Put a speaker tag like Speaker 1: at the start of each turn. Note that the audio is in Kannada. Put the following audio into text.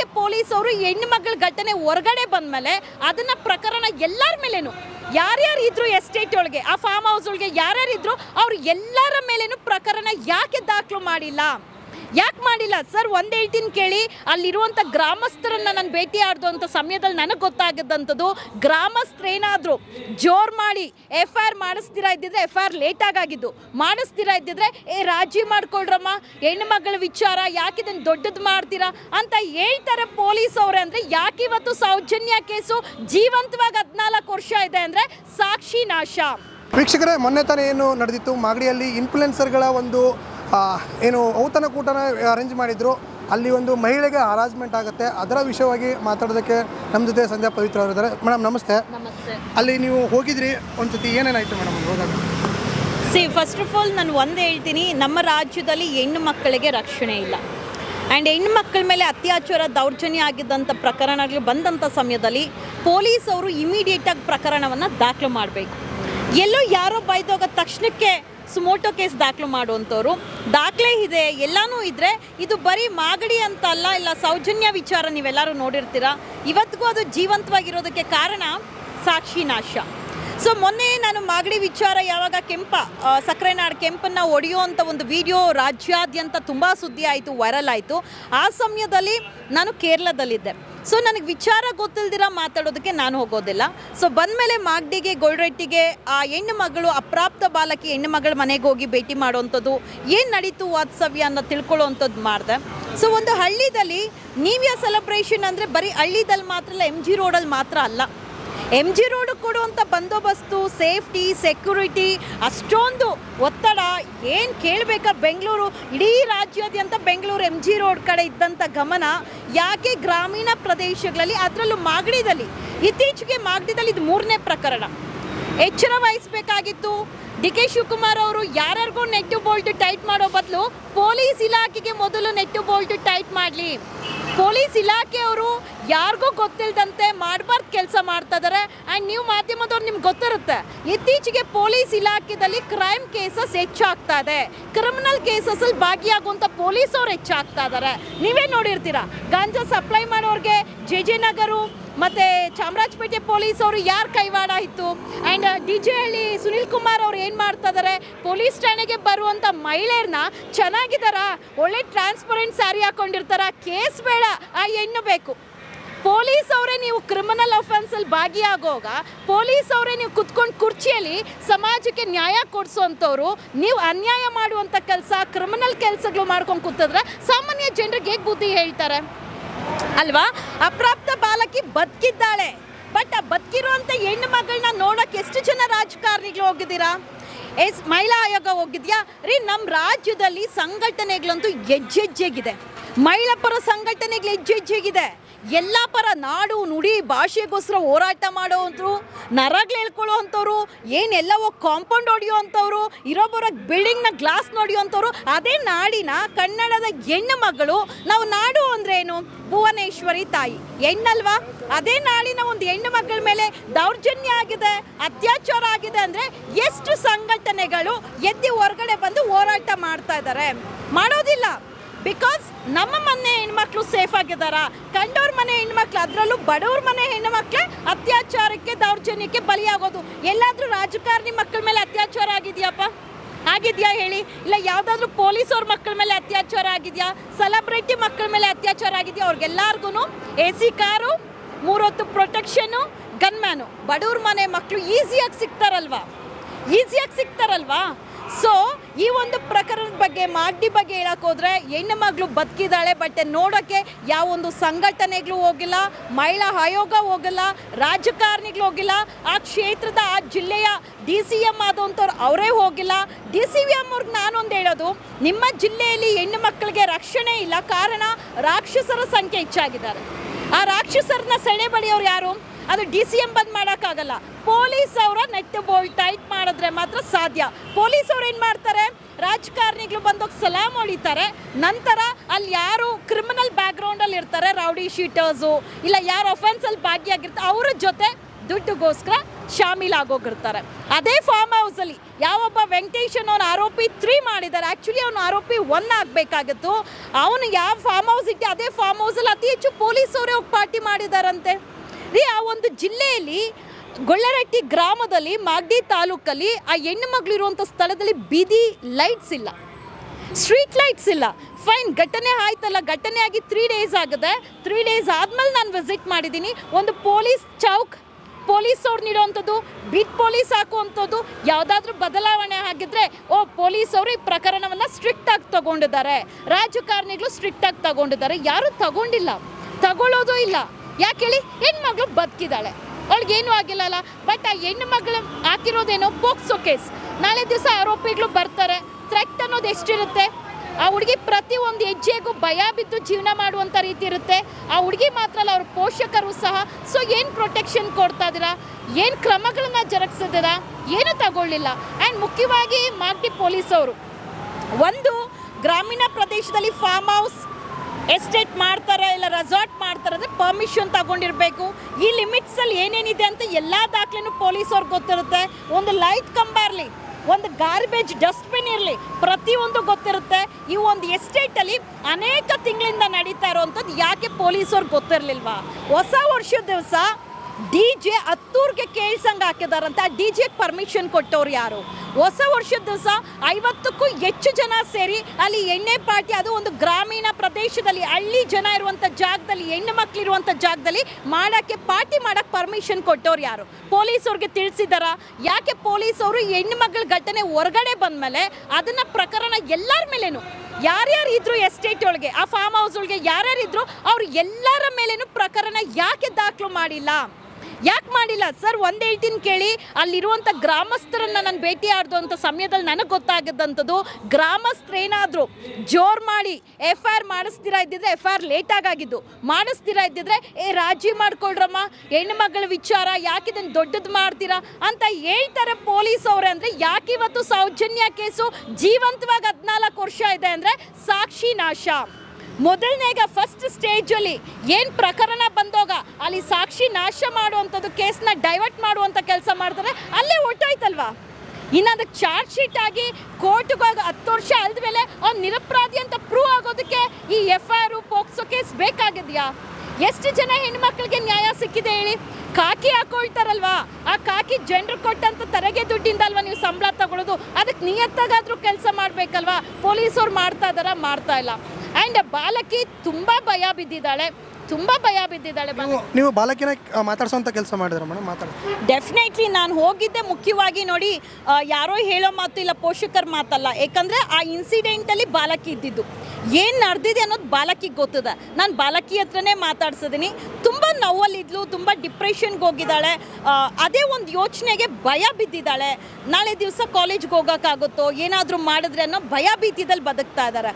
Speaker 1: ಯಾಕೆ ಪೊಲೀಸ್ ಅವರು ಹೆಣ್ಣು ಮಗಳ ಘಟನೆ ಹೊರಗಡೆ ಬಂದಮೇಲೆ ಅದನ್ನ ಪ್ರಕರಣ ಎಲ್ಲರ ಮೇಲೇನು? ಯಾರ್ಯಾರು ಇದ್ರು ಎಸ್ಟೇಟ್ ಒಳಗೆ, ಆ ಫಾರ್ಮ್ ಹೌಸ್ ಒಳಗೆ ಯಾರ್ಯಾರು ಇದ್ರು ಅವ್ರು ಎಲ್ಲರ ಮೇಲೇನು ಪ್ರಕರಣ ಯಾಕೆ ದಾಖಲು ಮಾಡಿಲ್ಲ? ಯಾಕೆ ಮಾಡಿಲ್ಲ? ಸರ್, ಒಂದು ಹೇಳ್ತೀನಿ ಕೇಳಿ. ಅಲ್ಲಿರುವಂಥ ಗ್ರಾಮಸ್ಥರನ್ನ ನಾನು ಭೇಟಿ ಆಡ್ದಂಥ ಸಮಯದಲ್ಲಿ ನನಗೆ ಗೊತ್ತಾಗದಂಥದ್ದು ಗ್ರಾಮಸ್ಥರೇನಾದರೂ ಜೋರು ಮಾಡಿ ಎಫ್ ಐ ಆರ್ ಮಾಡಿಸ್ತೀರಾ ಇದ್ದಿದ್ರೆ ಎಫ್ ಐ ಆರ್ ಲೇಟಾಗಿ ಆಗಿದ್ದು ಮಾಡಿಸ್ತೀರಾ ಇದ್ದಿದ್ರೆ, ಏ, ರಾಜಿ ಮಾಡ್ಕೊಳ್ರಮ್ಮ. ಹೆಣ್ಣು ಮಗಳ ವಿಚಾರ, ಯಾಕೆ ಇದನ್ನು ದೊಡ್ಡದು ಮಾಡ್ತೀರಾ? ಅಂತ ಹೇಳ್ತಾರೆ ಪೊಲೀಸ್ ಅವರೇ ಅಂದರೆ ಯಾಕೆ ಇವತ್ತು ಸೌಜನ್ಯ ಕೇಸು ಜೀವಂತವಾಗಿ ಹದಿನಾಲ್ಕು ವರ್ಷ ಇದೆ ಅಂದರೆ ಸಾಕ್ಷಿ ನಾಶ.
Speaker 2: ವೀಕ್ಷಕರೇ, ಮೊನ್ನೆ ತಾನೇ ಏನು ನಡೆದಿತ್ತು? ಮಾಗಡಿಯಲ್ಲಿ ಇನ್ಫ್ಲುಯೆನ್ಸರ್ಗಳ ಒಂದು ಏನು ಔತಣಕೂಟನ ಅರೇಂಜ್ ಮಾಡಿದ್ರು. ಅಲ್ಲಿ ಒಂದು ಮಹಿಳೆಗೆ ಹರಾಜ್ಮೆಂಟ್ ಆಗುತ್ತೆ. ಅದರ ವಿಷಯವಾಗಿ ಮಾತಾಡೋದಕ್ಕೆ ನಮ್ಮ ಜೊತೆ ಸಂಧ್ಯಾ ಪವಿತ್ರ ಅವರಿದ್ದಾರೆ. ಮೇಡಮ್ ನಮಸ್ತೆ.
Speaker 1: ನಮಸ್ತೆ.
Speaker 2: ಅಲ್ಲಿ ನೀವು ಹೋಗಿದ್ರಿ? ಒಂದ್ಸತಿ ಏನೇನಾಯ್ತು ಮೇಡಮ್ ಅಲ್ಲಿ ಹೋದಾಗ?
Speaker 1: ಸಿ ಫಸ್ಟ್ ಆಫ್ ಆಲ್ ನಾನು ಒಂದು ಹೇಳ್ತೀನಿ ನಮ್ಮ ರಾಜ್ಯದಲ್ಲಿ ಹೆಣ್ಣು ಮಕ್ಕಳಿಗೆ ರಕ್ಷಣೆ ಇಲ್ಲ. ಆ್ಯಂಡ್ ಹೆಣ್ಣು ಮಕ್ಕಳ ಮೇಲೆ ಅತ್ಯಾಚಾರ ದೌರ್ಜನ್ಯ ಆಗಿದ್ದಂಥ ಪ್ರಕರಣಗಳು ಬಂದಂಥ ಸಮಯದಲ್ಲಿ ಪೊಲೀಸ್ ಅವರು ಇಮಿಡಿಯೇಟಾಗಿ ಪ್ರಕರಣವನ್ನು ದಾಖಲು ಮಾಡಬೇಕು. ಎಲ್ಲೋ ಯಾರೋ ಬೈದೋಗ ತಕ್ಷಣಕ್ಕೆ ಸುಮೋಟೋ ಕೇಸ್ ದಾಖಲು ಮಾಡುವಂಥವ್ರು. ದಾಖಲೆ ಇದೆ, ಎಲ್ಲನೂ ಇದ್ದರೆ ಇದು ಬರೀ ಮಾಗಡಿ ಅಂತ ಅಲ್ಲ ಇಲ್ಲ ಸೌಜನ್ಯ ವಿಚಾರ ನೀವೆಲ್ಲರೂ ನೋಡಿರ್ತೀರ? ಇವತ್ತಿಗೂ ಅದು ಜೀವಂತವಾಗಿರೋದಕ್ಕೆ ಕಾರಣ ಸಾಕ್ಷಿ ನಾಶ. ಸೊ ಮೊನ್ನೆ ನಾನು ಮಾಗಡಿ ವಿಚಾರ ಯಾವಾಗ ಕೆಂಪ ಸಕ್ಕರೆ ನಾಡು ಕೆಂಪನ್ನು ಒಡೆಯುವಂಥ ಒಂದು ವಿಡಿಯೋ ರಾಜ್ಯಾದ್ಯಂತ ತುಂಬ ಸುದ್ದಿ ಆಯಿತು, ವೈರಲ್ ಆಯಿತು. ಆ ಸಮಯದಲ್ಲಿ ನಾನು ಕೇರಳದಲ್ಲಿದ್ದೆ. ಸೊ ನನಗೆ ವಿಚಾರ ಗೊತ್ತಿಲ್ದಿರ ಮಾತಾಡೋದಕ್ಕೆ ನಾನು ಹೋಗೋದಿಲ್ಲ. ಸೊ ಬಂದಮೇಲೆ ಮಾಗಡಿಗೆ, ಗೋಲ್ರೆಟ್ಟಿಗೆ, ಆ ಹೆಣ್ಣು ಮಗಳು, ಅಪ್ರಾಪ್ತ ಬಾಲಕಿ ಹೆಣ್ಣು ಮಗಳ ಮನೆಗೆ ಹೋಗಿ ಭೇಟಿ ಮಾಡುವಂಥದ್ದು ಏನು ನಡೀತು ವಾತ್ಸವ್ಯ ಅನ್ನೋ ತಿಳ್ಕೊಳ್ಳೋವಂಥದ್ದು ಮಾಡಿದೆ. ಸೊ ಒಂದು ಹಳ್ಳಿದಲ್ಲಿ ನೀವ್ಯ ಸೆಲೆಬ್ರೇಷನ್ ಅಂದರೆ ಬರೀ ಹಳ್ಳಿದಲ್ಲಿ ಮಾತ್ರ ಅಲ್ಲ ಎಂ ಜಿ ರೋಡಲ್ಲಿ ಮಾತ್ರ ಅಲ್ಲ. ಎಂ ಜಿ ರೋಡ್ ಕೊಡುವಂಥ ಬಂದೋಬಸ್ತು ಸೇಫ್ಟಿ ಸೆಕ್ಯೂರಿಟಿ ಅಷ್ಟೊಂದು ಒತ್ತಡ ಏನು ಕೇಳಬೇಕಾ ಬೆಂಗಳೂರು? ಇಡೀ ರಾಜ್ಯಾದ್ಯಂತ ಬೆಂಗಳೂರು ಎಂ ಜಿ ರೋಡ್ ಕಡೆ ಇದ್ದಂಥ ಗಮನ ಯಾಕೆ ಗ್ರಾಮೀಣ ಪ್ರದೇಶಗಳಲ್ಲಿ, ಅದರಲ್ಲೂ ಮಾಗಡಿದಲ್ಲಿ? ಇತ್ತೀಚೆಗೆ ಮಾಗಡಿದಲ್ಲಿ ಇದು ಮೂರನೇ ಪ್ರಕರಣ. ಎಚ್ಚರ ವಹಿಸಬೇಕಾಗಿತ್ತು. ಡಿ ಕೆ ಶಿವಕುಮಾರ್ ಅವರು ಯಾರ್ಯಾರಿಗೂ ನೆಟ್ಟು ಬೋಲ್ಟ್ ಟೈಟ್ ಮಾಡೋ ಬದಲು ಪೊಲೀಸ್ ಇಲಾಖೆಗೆ ಮೊದಲು ನೆಟ್ಟು ಬೋಲ್ಟ್ ಟೈಟ್ ಮಾಡಲಿ. ಪೊಲೀಸ್ ಇಲಾಖೆಯವರು ಯಾರಿಗೂ ಗೊತ್ತಿಲ್ಲದಂತೆ ಮಾಡಬಾರ್ದು ಕೆಲಸ ಮಾಡ್ತಾ ಇದ್ದಾರೆ ಆ್ಯಂಡ್ ನೀವು ಮಾಧ್ಯಮದವ್ರು ನಿಮ್ಗೆ ಗೊತ್ತಿರುತ್ತೆ. ಇತ್ತೀಚೆಗೆ ಪೊಲೀಸ್ ಇಲಾಖೆಯಲ್ಲಿ ಕ್ರೈಮ್ ಕೇಸಸ್ ಹೆಚ್ಚಾಗ್ತಾ ಇದೆ. ಕ್ರಿಮಿನಲ್ ಕೇಸಸ್ಸಲ್ಲಿ ಭಾಗಿಯಾಗುವಂಥ ಪೊಲೀಸವ್ರು ಹೆಚ್ಚಾಗ್ತಾ ಇದ್ದಾರೆ ನೀವೇ ನೋಡಿರ್ತೀರಾ? ಗಾಂಜಾ ಸಪ್ಲೈ ಮಾಡೋರಿಗೆ ಜೆ ಜೆ ನಗರು ಮತ್ತೆ ಚಾಮರಾಜಪೇಟೆ ಪೊಲೀಸ್ ಅವರು ಯಾರ ಕೈವಾಡ ಇತ್ತು? ಆ್ಯಂಡ್ ಡಿ ಜೆ ಹಳ್ಳಿ ಸುನಿಲ್ ಕುಮಾರ್ ಅವ್ರು ಏನು ಮಾಡ್ತಾ ಇದ್ದಾರೆ ಪೊಲೀಸ್ ಠಾಣೆಗೆ ಬರುವಂಥ ಮಹಿಳೆಯರನ್ನ ಚೆನ್ನಾಗಿದ್ದಾರ ಒಳ್ಳೆ ಟ್ರಾನ್ಸ್ಪರೆಂಟ್ ಸ್ಯಾರಿ ಹಾಕೊಂಡಿರ್ತಾರ? ಕೇಸ್ ಬೇಡ. ಆ ಹೆಣ್ಣು ಬೇಕು. ಪೊಲೀಸ್ ಅವರೇ ನೀವು ಕ್ರಿಮಿನಲ್ ಅಫೆನ್ಸಲ್ಲಿ ಭಾಗಿಯಾಗೋಗ, ಪೊಲೀಸ್ ಅವರೇ ನೀವು ಕುತ್ಕೊಂಡು ಕುರ್ಚಿಯಲ್ಲಿ ಸಮಾಜಕ್ಕೆ ನ್ಯಾಯ ಕೊಡಿಸೋವಂಥವ್ರು ನೀವು ಅನ್ಯಾಯ ಮಾಡುವಂಥ ಕೆಲಸ ಕ್ರಿಮಿನಲ್ ಕೆಲಸಗಳು ಮಾಡ್ಕೊಂಡು ಕೂತಿದ್ರೆ ಸಾಮಾನ್ಯ ಜನರಿಗೆ ಹೇಗೆ ಬುದ್ಧಿ ಹೇಳ್ತಾರೆ? ಅಲ್ವಾ? ಅಪ್ರಾಪ್ತ ಬಾಲಕಿ ಬದುಕಿದ್ದಾಳೆ. ಬಟ್ ಆ ಬದುಕಿರುವಂಥ ಹೆಣ್ಣು ಮಗಳನ್ನ ನೋಡೋಕೆ ಎಷ್ಟು ಜನ ರಾಜಕಾರಣಿಗಳು ಹೋಗಿದ್ದೀರಾ? ಎಸ್, ಮಹಿಳಾ ಆಯೋಗ ಹೋಗಿದ್ಯಾ? ರೀ ನಮ್ಮ ರಾಜ್ಯದಲ್ಲಿ ಸಂಘಟನೆಗಳಂತೂ ಹೆಜ್ಜೆಜ್ಜೆಗಿದೆ. ಮಹಿಳಾ ಪರ ಸಂಘಟನೆಗಳು ಹೆಜ್ಜೆಜ್ಜೆಗಿದೆ. ಎಲ್ಲ ಪರ ನಾಡು, ನುಡಿ, ಭಾಷೆಗೋಸ್ಕರ ಹೋರಾಟ ಮಾಡೋವಂಥರು ನರಗಳು ಹೇಳ್ಕೊಳ್ಳೋವಂಥವ್ರು ಏನೆಲ್ಲವೋ ಕಾಂಪೌಂಡ್ ಹೊಡೆಯುವಂಥವ್ರು ಇರೋಬ್ಬರ ಬಿಲ್ಡಿಂಗ್ನ ಗ್ಲಾಸ್ ನೋಡಿಯುವಂಥವ್ರು ಅದೇ ನಾಡಿನ ಕನ್ನಡದ ಹೆಣ್ಣು ಮಗಳು. ನಾವು ನಾಡು ಅಂದ್ರೆ ಏನು? ಭುವನೇಶ್ವರಿ ತಾಯಿ. ಹೆಣ್ಣಲ್ವಾ? ಅದೇ ನಾಡಿನ ಒಂದು ಹೆಣ್ಣು ಮಗಳ ಮೇಲೆ ದೌರ್ಜನ್ಯ ಆಗಿದೆ, ಅತ್ಯಾಚಾರ ಆಗಿದೆ ಅಂದರೆ ಎಷ್ಟು ಸಂಘಟನೆಗಳು ಎದ್ದು ಹೊರಗಡೆ ಬಂದು ಹೋರಾಟ ಮಾಡ್ತಾ ಇದ್ದಾರೆ. ಮಾಡೋದಿಲ್ಲ. ಬಿಕಾಸ್ ನಮ್ಮ ಮನೆ ಹೆಣ್ಮಕ್ಳು ಸೇಫ್ ಆಗಿದಾರ ಕಂಡವ್ರ ಮನೆ ಹೆಣ್ಮಕ್ಳು, ಅದರಲ್ಲೂ ಬಡವ್ರ ಮನೆ ಹೆಣ್ಮಕ್ಳೇ ಅತ್ಯಾಚಾರಕ್ಕೆ, ದೌರ್ಜನ್ಯಕ್ಕೆ ಬಲಿಯಾಗೋದು. ಎಲ್ಲಾದ್ರೂ ರಾಜಕಾರಣಿ ಮಕ್ಕಳ ಮೇಲೆ ಅತ್ಯಾಚಾರ ಆಗಿದೆಯಪ್ಪ? ಆಗಿದ್ಯಾ ಹೇಳಿ? ಇಲ್ಲ ಯಾವುದಾದ್ರೂ ಪೊಲೀಸವ್ರ ಮಕ್ಕಳ ಮೇಲೆ ಅತ್ಯಾಚಾರ ಆಗಿದೆಯಾ? ಸೆಲೆಬ್ರಿಟಿ ಮಕ್ಕಳ ಮೇಲೆ ಅತ್ಯಾಚಾರ ಆಗಿದೆಯಾ? ಅವ್ರಿಗೆಲ್ಲರಿಗೂ ಎ ಸಿ ಕಾರು, ಮೂರೊತ್ತು ಪ್ರೊಟೆಕ್ಷನು ಗನ್ಮ್ಯಾನು. ಬಡವ್ರ ಮನೆ ಮಕ್ಕಳು ಈಸಿಯಾಗಿ ಸಿಗ್ತಾರಲ್ವಾ? ಈಸಿಯಾಗಿ ಸಿಗ್ತಾರಲ್ವಾ? ಸೊ ಈ ಒಂದು ಪ್ರಕರಣದ ಬಗ್ಗೆ, ಮಾಗಡಿ ಬಗ್ಗೆ ಹೇಳಕ್ ಹೋದ್ರೆ, ಹೆಣ್ಣು ಮಗಳು ಬದುಕಿದ್ದಾಳೆ ಬಟ್ ನೋಡೋಕ್ಕೆ ಯಾವೊಂದು ಸಂಘಟನೆಗಳು ಹೋಗಿಲ್ಲ, ಮಹಿಳಾ ಆಯೋಗ ಹೋಗಿಲ್ಲ, ರಾಜಕಾರಣಿಗಳು ಹೋಗಿಲ್ಲ, ಆ ಕ್ಷೇತ್ರದ, ಆ ಜಿಲ್ಲೆಯ ಡಿ ಸಿ ಎಂ ಆದಂಥವ್ರು ಅವರೇ ಹೋಗಿಲ್ಲ. ಡಿ ಸಿ ಎಂ ಅವ್ರಿಗೆ ನಾನೊಂದು ಹೇಳೋದು, ನಿಮ್ಮ ಜಿಲ್ಲೆಯಲ್ಲಿ ಹೆಣ್ಣು ಮಕ್ಕಳಿಗೆ ರಕ್ಷಣೆ ಇಲ್ಲ, ಕಾರಣ ರಾಕ್ಷಸರ ಸಂಖ್ಯೆ ಹೆಚ್ಚಾಗಿದ್ದಾರೆ. ಆ ರಾಕ್ಷಸರನ್ನ ಸೆಣೆ ಬಡಿಯೋರು ಯಾರು? ಅದು ಡಿ ಸಿ ಎಂ ಬಂದ್ ಮಾಡೋಕ್ಕಾಗಲ್ಲ. ಪೊಲೀಸ್ ಅವರ ನೆಟ್ ಬೋಲ್ಟ್ ಟೈಟ್ ಮಾಡಿದ್ರೆ ಮಾತ್ರ ಸಾಧ್ಯ. ಪೊಲೀಸ್ ಅವ್ರು ಏನು ಮಾಡ್ತಾರೆ? ರಾಜಕಾರಣಿಗಳು ಬಂದೋಗಿ ಸಲಾಮ್ ಹೊಡಿತಾರೆ. ನಂತರ ಅಲ್ಲಿ ಯಾರು ಕ್ರಿಮಿನಲ್ ಬ್ಯಾಕ್ಗ್ರೌಂಡಲ್ಲಿ ಇರ್ತಾರೆ ರೌಡಿ ಶೀಟರ್ಸು ಇಲ್ಲ ಯಾರು ಅಫೆನ್ಸಲ್ಲಿ ಭಾಗಿಯಾಗಿರ್ತಾರೆ ಅವರ ಜೊತೆ ದುಡ್ಡುಗೋಸ್ಕರ ಶಾಮೀಲಾಗೋಗಿರ್ತಾರೆ ಅದೇ ಫಾರ್ಮ್ ಹೌಸಲ್ಲಿ ಯಾವೊಬ್ಬ ವೆಂಕಟೇಶ್ ಅನ್ನೋನು ಆರೋಪಿ ತ್ರೀ ಮಾಡಿದ್ದಾರೆ ಆ್ಯಕ್ಚುಲಿ ಅವನು ಆರೋಪಿ ಒನ್ ಆಗಬೇಕಾಗಿತ್ತು. ಅವನು ಯಾವ ಫಾರ್ಮ್ ಹೌಸ್ ಇಟ್ಟು ಅದೇ ಫಾರ್ಮ್ ಹೌಸಲ್ಲಿ ಅತಿ ಹೆಚ್ಚು ಪೊಲೀಸವರೇ ಹೋಗಿ ಪಾರ್ಟಿ ಮಾಡಿದಾರಂತೆ. ರೀ ಆ ಒಂದು ಜಿಲ್ಲೆಯಲ್ಲಿ ಗೊಳ್ಳರಟ್ಟಿ ಗ್ರಾಮದಲ್ಲಿ, ಮಾಗ್ಡಿ ತಾಲೂಕಲ್ಲಿ ಆ ಹೆಣ್ಣು ಮಗಳಿರುವಂಥ ಸ್ಥಳದಲ್ಲಿ ಬೀದಿ ಲೈಟ್ಸ್ ಇಲ್ಲ. ಸ್ಟ್ರೀಟ್ ಲೈಟ್ಸ್ ಇಲ್ಲ. ಫೈನ್ ಘಟನೆ ಆಯ್ತಲ್ಲ, ಘಟನೆ ಆಗಿ ತ್ರೀ ಡೇಸ್ ಆಗಿದೆ ತ್ರೀ ಡೇಸ್ ಆದಮೇಲೆ ನಾನು ವಿಸಿಟ್ ಮಾಡಿದ್ದೀನಿ. ಒಂದು ಪೊಲೀಸ್ ಚೌಕ್, ಪೊಲೀಸ್ ಅವ್ರು ನೀಡುವಂಥದ್ದು ಬಿಟ್ ಪೊಲೀಸ್ ಹಾಕುವಂಥದ್ದು, ಯಾವುದಾದ್ರೂ ಬದಲಾವಣೆ ಆಗಿದ್ರೆ, ಓ, ಪೊಲೀಸ್ ಅವರು ಈ ಪ್ರಕರಣವನ್ನು ಸ್ಟ್ರಿಕ್ಟ್ ಆಗಿ ತಗೊಂಡಿದ್ದಾರೆ. ರಾಜಕಾರಣಿಗಳು ಸ್ಟ್ರಿಕ್ಟ್ ಆಗಿ ತಗೊಂಡಿದ್ದಾರೆ. ಯಾರು ತಗೊಂಡಿಲ್ಲ. ತಗೊಳ್ಳೋದು ಇಲ್ಲ. ಯಾಕೆ ಹೇಳಿ? ಹೆಣ್ಮಗಳು ಬದುಕಿದ್ದಾಳೆ. ಅವಳಿಗೇನು ಆಗಿಲ್ಲಲ್ಲ. ಬಟ್ ಆ ಹೆಣ್ಣು ಮಗಳು ಹಾಕಿರೋದೇನೋ ಪೋಕ್ಸೋ ಕೇಸ್. ನಾಳೆ ದಿವಸ ಆರೋಪಿಗಳು ಬರ್ತಾರೆ. ಥ್ರೆಟ್ ಅನ್ನೋದು ಎಷ್ಟಿರುತ್ತೆ? ಆ ಹುಡುಗಿ ಪ್ರತಿಯೊಂದು ಹೆಜ್ಜೆಗೂ ಭಯ ಬಿದ್ದು ಜೀವನ ಮಾಡುವಂಥ ರೀತಿ ಇರುತ್ತೆ. ಆ ಹುಡುಗಿ ಮಾತ್ರ ಅಲ್ಲ ಅವ್ರ ಪೋಷಕರು ಸಹ. ಸೊ ಏನು ಪ್ರೊಟೆಕ್ಷನ್ ಕೊಡ್ತಾ ಇದ್ದೀರಾ? ಏನು ಕ್ರಮಗಳನ್ನ ಜರುಗಿಸಿದ್ದೀರಾ? ಏನು ತಗೊಳ್ಳಿಲ್ಲ. ಆ್ಯಂಡ್ ಮುಖ್ಯವಾಗಿ ಮಾಗಡಿ ಪೊಲೀಸವರು. ಒಂದು, ಗ್ರಾಮೀಣ ಪ್ರದೇಶದಲ್ಲಿ ಫಾರ್ಮ್ ಹೌಸ್ ಎಸ್ಟೇಟ್ ಮಾಡ್ತಾರೆ ಇಲ್ಲ ರೆಸಾರ್ಟ್ ಮಾಡ್ತಾರೆ ಅಂದರೆ ಪರ್ಮಿಷನ್ ತಗೊಂಡಿರಬೇಕು. ಈ ಲಿಮಿಟ್ಸಲ್ಲಿ ಏನೇನಿದೆ ಅಂತ ಎಲ್ಲ ದಾಖಲೆನೂ ಪೊಲೀಸವ್ರಿಗೆ ಗೊತ್ತಿರುತ್ತೆ. ಒಂದು ಲೈಟ್ ಕಂಬ ಇರಲಿ, ಒಂದು ಗಾರ್ಬೇಜ್ ಡಸ್ಟ್ಬಿನ್ ಇರಲಿ, ಪ್ರತಿಯೊಂದು ಗೊತ್ತಿರುತ್ತೆ. ಈ ಒಂದು ಎಸ್ಟೇಟಲ್ಲಿ ಅನೇಕ ತಿಂಗಳಿಂದ ನಡೀತಾ ಇರೋವಂಥದ್ದು ಯಾಕೆ ಪೊಲೀಸವ್ರಿಗೆ ಗೊತ್ತಿರಲಿಲ್ವಾ? ಹೊಸ ವರ್ಷದ ದಿವಸ ಡಿ ಜೆ ಹತ್ತೂರ್ಗೆ ಕೇಳ್ಸಂಗೆ ಹಾಕಿದಾರಂತೆ. ಡಿ ಜೆ ಪರ್ಮಿಷನ್ ಕೊಟ್ಟವ್ರು ಯಾರು? ಹೊಸ ವರ್ಷದ ದಿವಸ ಐವತ್ತಕ್ಕೂ ಹೆಚ್ಚು ಜನ ಸೇರಿ ಅಲ್ಲಿ ಎಣ್ಣೆ ಪಾರ್ಟಿ, ಅದು ಒಂದು ಗ್ರಾಮೀಣ ಪ್ರದೇಶದಲ್ಲಿ ಹಳ್ಳಿ ಜನ ಇರುವಂಥ ಜಾಗದಲ್ಲಿ, ಹೆಣ್ಣು ಮಕ್ಳು ಇರುವಂಥ ಜಾಗದಲ್ಲಿ ಮಾಡೋಕ್ಕೆ, ಪಾರ್ಟಿ ಮಾಡೋಕ್ಕೆ ಪರ್ಮಿಷನ್ ಕೊಟ್ಟವ್ರು ಯಾರು? ಪೊಲೀಸವ್ರಿಗೆ ತಿಳಿಸಿದಾರ? ಯಾಕೆ ಪೊಲೀಸವರು ಹೆಣ್ಣು ಮಗಳ ಘಟನೆ ಹೊರಗಡೆ ಬಂದಮೇಲೆ ಅದನ್ನು ಪ್ರಕರಣ ಎಲ್ಲರ ಮೇಲೇನು? ಯಾರ್ಯಾರು ಇದ್ರು ಎಸ್ಟೇಟ್ ಒಳಗೆ, ಆ ಫಾರ್ಮ್ ಹೌಸ್ ಒಳಗೆ ಯಾರ್ಯಾರು ಇದ್ರು, ಅವ್ರು ಎಲ್ಲರ ಮೇಲೇನು ಪ್ರಕರಣ ಯಾಕೆ ದಾಖಲು ಮಾಡಿಲ್ಲ? ಯಾಕೆ ಮಾಡಿಲ್ಲ? ಸರ್, ಒಂದು ಹೇಳ್ತೀನಿ ಕೇಳಿ. ಅಲ್ಲಿರುವಂಥ ಗ್ರಾಮಸ್ಥರನ್ನ ನಾನು ಭೇಟಿ ಆಡಿದಂಥ ಸಮಯದಲ್ಲಿ ನನಗೆ ಗೊತ್ತಾಗದಂಥದ್ದು ಗ್ರಾಮಸ್ಥರೇನಾದರೂ ಜೋರು ಮಾಡಿ ಎಫ್ ಐ ಆರ್ ಮಾಡಿಸ್ತೀರಾ ಇದ್ದಿದ್ರೆ ಎಫ್ ಐ ಆರ್ ಲೇಟಾಗಿ ಆಗಿದ್ದು ಮಾಡಿಸ್ತೀರಾ ಇದ್ದಿದ್ರೆ, ಏ, ರಾಜಿ ಮಾಡ್ಕೊಳ್ರಮ್ಮ. ಹೆಣ್ಣು ಮಗಳ ವಿಚಾರ, ಯಾಕೆ ಇದನ್ನು ದೊಡ್ಡದು ಮಾಡ್ತೀರಾ? ಅಂತ ಹೇಳ್ತಾರೆ ಪೊಲೀಸ್ ಅವರೇ ಅಂದರೆ ಯಾಕೆ ಇವತ್ತು ಸೌಜನ್ಯ ಕೇಸು ಜೀವಂತವಾಗಿ ಹದಿನಾಲ್ಕು ವರ್ಷ ಇದೆ ಅಂದರೆ ಸಾಕ್ಷಿ ನಾಶ. ಮೊದಲನೇಗ ಫಸ್ಟ್ ಸ್ಟೇಜಲ್ಲಿ ಏನು ಪ್ರಕರಣ ಬಂದೋಗ, ಅಲ್ಲಿ ಸಾಕ್ಷಿ ನಾಶ ಮಾಡುವಂಥದ್ದು ಕೇಸ್ನ ಡೈವರ್ಟ್ ಮಾಡುವಂಥ ಕೆಲಸ ಮಾಡ್ತಾರೆ, ಅಲ್ಲೇ ಹೊರ್ಟೋಯ್ತಲ್ವಾ? ಇನ್ನು ಅದಕ್ಕೆ ಚಾರ್ಜ್ ಶೀಟ್ ಆಗಿ ಕೋರ್ಟ್ಗೆ ಹತ್ತು ವರ್ಷ ಅಲ್ದ್ಮೇಲೆ ಅವ್ನು ನಿರಪರಾಧಿ ಅಂತ ಪ್ರೂವ್ ಆಗೋದಕ್ಕೆ ಈ F I R POCSO case ಬೇಕಾಗಿದೆಯಾ? ಎಷ್ಟು ಜನ ಹೆಣ್ಮಕ್ಳಿಗೆ ನ್ಯಾಯ ಸಿಕ್ಕಿದೆ ಹೇಳಿ? ಕಾಕಿ ಹಾಕೊಳ್ತಾರಲ್ವಾ? ಆ ಕಾಕಿ ಜನರು ಕೊಟ್ಟಂತ ತರಗೆ ದುಡ್ಡಿಂದ ಅಲ್ವಾ ನೀವು ಸಂಬಳ ತಗೊಳ್ಳೋದು ಅದಕ್ಕೆ ನಿಯತ್ತಾಗಾದ್ರೂ ಕೆಲಸ ಮಾಡಬೇಕಲ್ವಾ? ಪೊಲೀಸವ್ರು ಮಾಡ್ತಾ ಇದಾರ? ಮಾಡ್ತಾ ಇಲ್ಲ. ಆ್ಯಂಡ್ ಬಾಲಕಿ ತುಂಬ ಭಯ ಬಿದ್ದಿದ್ದಾಳೆ. ತುಂಬ ಭಯ ಬಿದ್ದಿದ್ದಾಳೆ ಬಾಲಕಿ.
Speaker 2: ನೀವು ನೀವು ಬಾಲಕಿನ ಮಾತಾಡ್ಸೋಂಥ ಕೆಲಸ ಮಾಡಿದ್ರೆ ಮೇಡಮ್? ಮಾತಾಡಿ.
Speaker 1: ಡೆಫಿನೆಟ್ಲಿ ನಾನು ಹೋಗಿದ್ದೆ ಮುಖ್ಯವಾಗಿ ನೋಡಿ ಆ, ಯಾರೋ ಹೇಳೋ ಮಾತು ಇಲ್ಲ ಪೋಷಕರ ಮಾತಲ್ಲ. ಯಾಕಂದ್ರೆ ಆ ಇನ್ಸಿಡೆಂಟಲ್ಲಿ ಬಾಲಕಿ ಇದ್ದಿದ್ದು. ಏನು ನಡೆದಿದೆ ಅನ್ನೋದು ಬಾಲಕಿಗೆ ಗೊತ್ತದ. ನಾನು ಬಾಲಕಿ ಹತ್ರನೇ ಮಾತಾಡ್ಸಿದ್ದೀನಿ ತುಂಬ ನೋವಲ್ಲಿದ್ಲು ತುಂಬ ಡಿಪ್ರೆಷನ್ಗೆ ಹೋಗಿದ್ದಾಳೆ. ಆ, ಅದೇ ಒಂದು ಯೋಚನೆಗೆ ಭಯ ಬಿದ್ದಿದ್ದಾಳೆ. ನಾಳೆ ದಿವಸ ಕಾಲೇಜ್ಗೆ ಹೋಗೋಕ್ಕಾಗುತ್ತೋ ಏನಾದರೂ ಮಾಡಿದ್ರೆ ಅನ್ನೋ ಭಯ ಭೀತಿದಲ್ಲಿ ಬದುಕ್ತಾ ಇದ್ದಾರೆ